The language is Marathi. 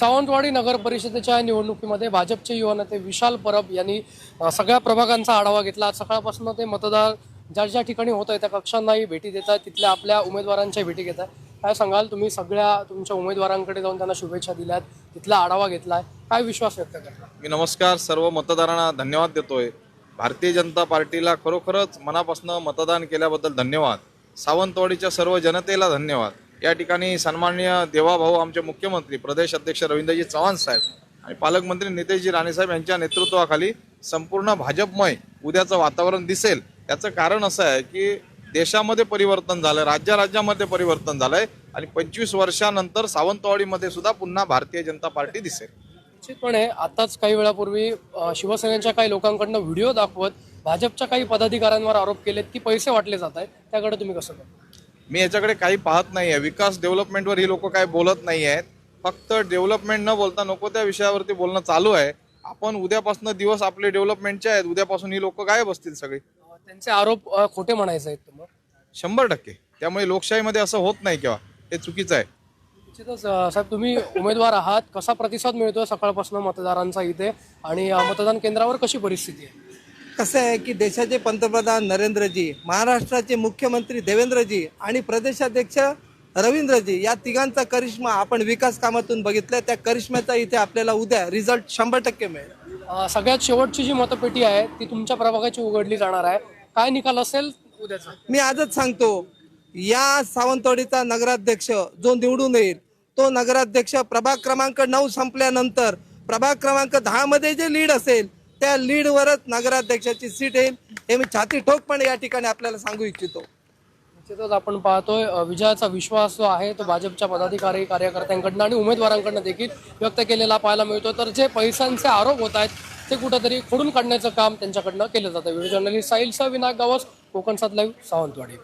सावंतवाडी नगर परिषदेच्या निवडणुकीमध्ये भाजपचे युवा नेते विशाल परब यांनी सगळ्या प्रभागांचा आढावा घेतला. आज सकाळपासून ते मतदार ज्या ज्या ठिकाणी होत आहे त्या कक्षांनाही भेटी देत आहेत. तिथल्या आपल्या उमेदवारांच्या भेटी घेत आहेत. काय सांगाल तुम्ही? सगळ्या तुमच्या उमेदवारांकडे जाऊन त्यांना शुभेच्छा दिल्यात तिथला आढावा घेतलाय. काय विश्वास व्यक्त करता? मी नमस्कार. सर्व मतदारांना धन्यवाद देतोय. भारतीय जनता पार्टीला खरोखरच मनापासून मतदान केल्याबद्दल धन्यवाद. सावंतवाडीच्या सर्व जनतेला धन्यवाद. या ठिकाणी सन्माननीय देवाभाऊ आमचे मुख्यमंत्री प्रदेश अध्यक्ष रवींद्रजी चव्हाण साहेब आणि पालकमंत्री नितेशजी राणेसाहेब यांच्या नेतृत्वाखाली संपूर्ण भाजपमय उद्याचं वातावरण दिसेल. याचं कारण असं आहे की देशामध्ये परिवर्तन झालं राज्या राज्यामध्ये परिवर्तन झालंय आणि पंचवीस वर्षानंतर सावंतवाडीमध्ये सुद्धा पुन्हा भारतीय जनता पार्टी दिसेल. निश्चितपणे आताच काही वेळापूर्वी शिवसेनेच्या काही लोकांकडनं व्हिडिओ दाखवत भाजपच्या काही पदाधिकाऱ्यांवर आरोप केलेत की पैसे वाटले जात आहेत. त्याकडे तुम्ही कसं बघता? मी याच्याकडे काही पाहत नाही आहे विकास डेव्हलपमेंटवर ही लोक काय बोलत नाही आहेत फक्त डेव्हलपमेंट न बोलता नको त्या विषयावरती बोलणं चालू आहे. आपण उद्यापासून दिवस आपले डेव्हलपमेंटचे आहेत. उद्यापासून ही लोक काय बसतील सगळे. त्यांचे आरोप खोटे म्हणायचे आहेत तुम्हाला शंभर टक्के. त्यामुळे लोकशाहीमध्ये असं होत नाही केव्हा हे चुकीचं आहे. निश्चितच साहेब तुम्ही उमेदवार आहात. कसा प्रतिसाद मिळतोय सकाळपासून मतदारांचा इथे? आणि मतदान केंद्रावर कशी परिस्थिती आहे? कसं आहे की देशाचे पंतप्रधान नरेंद्रजी महाराष्ट्राचे मुख्यमंत्री देवेंद्रजी आणि प्रदेशाध्यक्ष रवींद्रजी या तिघांचा करिश्मा आपण विकास कामातून बघितलं त्या करिश्म्याचा इथे आपल्याला उद्या रिझल्ट शंभर टक्के मिळेल. सगळ्यात शेवटची जी मतपेटी आहे ती तुमच्या प्रभागाची उघडली जाणार आहे. काय निकाल असेल उद्याचा? मी आजच सांगतो या सावंतवाडीचा नगराध्यक्ष जो निवडून येईल तो नगराध्यक्ष प्रभाग क्रमांक नऊ संपल्यानंतर प्रभाग क्रमांक दहा मध्ये जे लीड असेल त्या लीडवरच नगराध्यक्षाची सीट येईल. हे मी छाती ठोकपणे या ठिकाणी आपल्याला सांगू इच्छितो. निश्चितच आपण पाहतोय विजयाचा विश्वास जो आहे तो भाजपच्या पदाधिकारी कार्यकर्त्यांकडनं आणि उमेदवारांकडनं देखील व्यक्त केलेला पाहायला मिळतो तर जे पैशांचे आरोप होत आहेत ते कुठंतरी खोडून काढण्याचं काम त्यांच्याकडनं केलं जातं. व्हिडिओ जर्नलिस्ट साहिल सह विनायक गावस कोकण सात लाईव्ह सावंतवाडी.